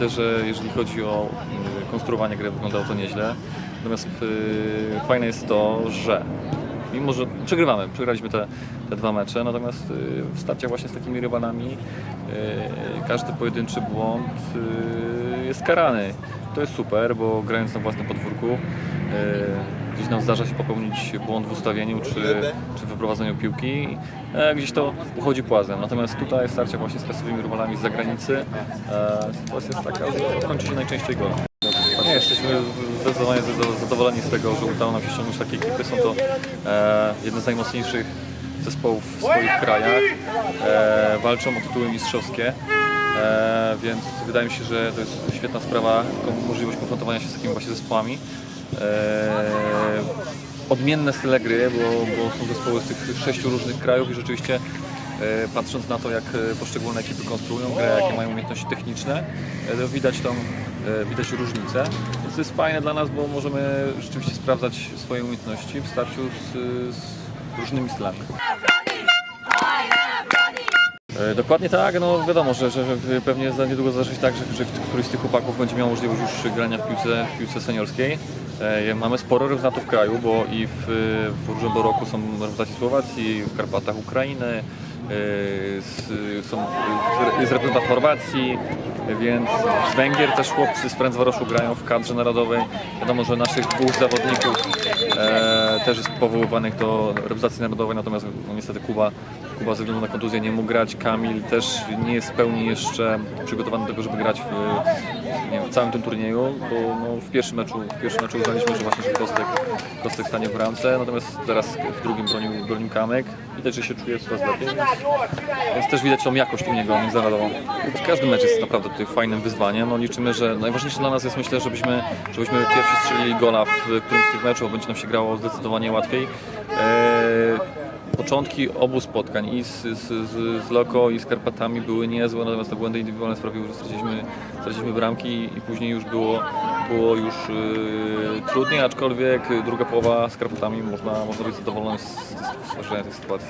Myślę, że jeżeli chodzi o y, konstruowanie gry, wyglądało to nieźle. Natomiast y, fajne jest to, że mimo, że przegrywamy, przegraliśmy te, te dwa mecze, natomiast y, w starciach właśnie z takimi rywalami y, każdy pojedynczy błąd y, jest karany. To jest super, bo grając na własnym podwórku gdzieś nam zdarza się popełnić błąd w ustawieniu czy, czy w wyprowadzeniu piłki, gdzieś to uchodzi płazem. Natomiast tutaj w starciach właśnie z klasowymi rywalami z zagranicy e, sytuacja jest taka, że kończy się najczęściej golem. Jesteśmy zdecydowanie zado- zadowoleni z tego, że udało nam się ściągnąć takie ekipy. Są to e, jedne z najmocniejszych zespołów w swoich krajach. E, walczą o tytuły mistrzowskie. E, więc wydaje mi się, że to jest świetna sprawa, możliwość konfrontowania się z takimi właśnie zespołami. E, odmienne style gry, bo, bo są zespoły z tych sześciu różnych krajów i rzeczywiście patrząc na to, jak e, poszczególne ekipy konstruują grę, jakie mają umiejętności techniczne, e, to widać tą e, widać różnicę. Więc to jest fajne dla nas, bo możemy rzeczywiście sprawdzać swoje umiejętności w starciu z, z różnymi stylami. E, Dokładnie tak, no wiadomo, że, że pewnie za niedługo zdarzy się tak, że, że któryś z tych chłopaków będzie miał możliwość już grania w piłce, w piłce seniorskiej. E, Mamy sporo reprezentantów kraju, bo i w, w różnym roku są reprezentacje Słowacji, w Karpatach Ukrainy, e, są, jest reprezentant Chorwacji, więc z Węgier też chłopcy z Ferencvaroszu grają w kadrze narodowej. Wiadomo, że naszych dwóch zawodników e, też jest powoływanych do reprezentacji narodowej, natomiast no, niestety Kuba, Kuba ze względu na kontuzję nie mógł grać. Kamil też nie jest w pełni jeszcze przygotowany do tego, żeby grać w, nie wiem, w całym tym turnieju, bo no, w pierwszym meczu, w pierwszym meczu uznaliśmy, że właśnie Kostek, Kostek stanie w bramce, natomiast teraz w drugim bronił, bronił Kamek. Widać, że się czuje coraz lepiej, więc, więc też widać tą jakość u niego międzynarodową. Każdy mecz jest naprawdę tutaj fajnym wyzwaniem. No, liczymy, że najważniejsze dla nas jest myślę, żebyśmy, żebyśmy pierwsi strzelili gola w którymś z tych meczów, będzie nam się grało zdecydowanie łatwiej. Eee, Początki obu spotkań i z, z, z, z Loko i z Karpatami były niezłe, natomiast te błędy indywidualne sprawiły, że straciliśmy, straciliśmy bramki i później już było, było już yy, trudniej, aczkolwiek druga połowa z Karpatami można, można być zadowolonym z, z, z, z sytuacji.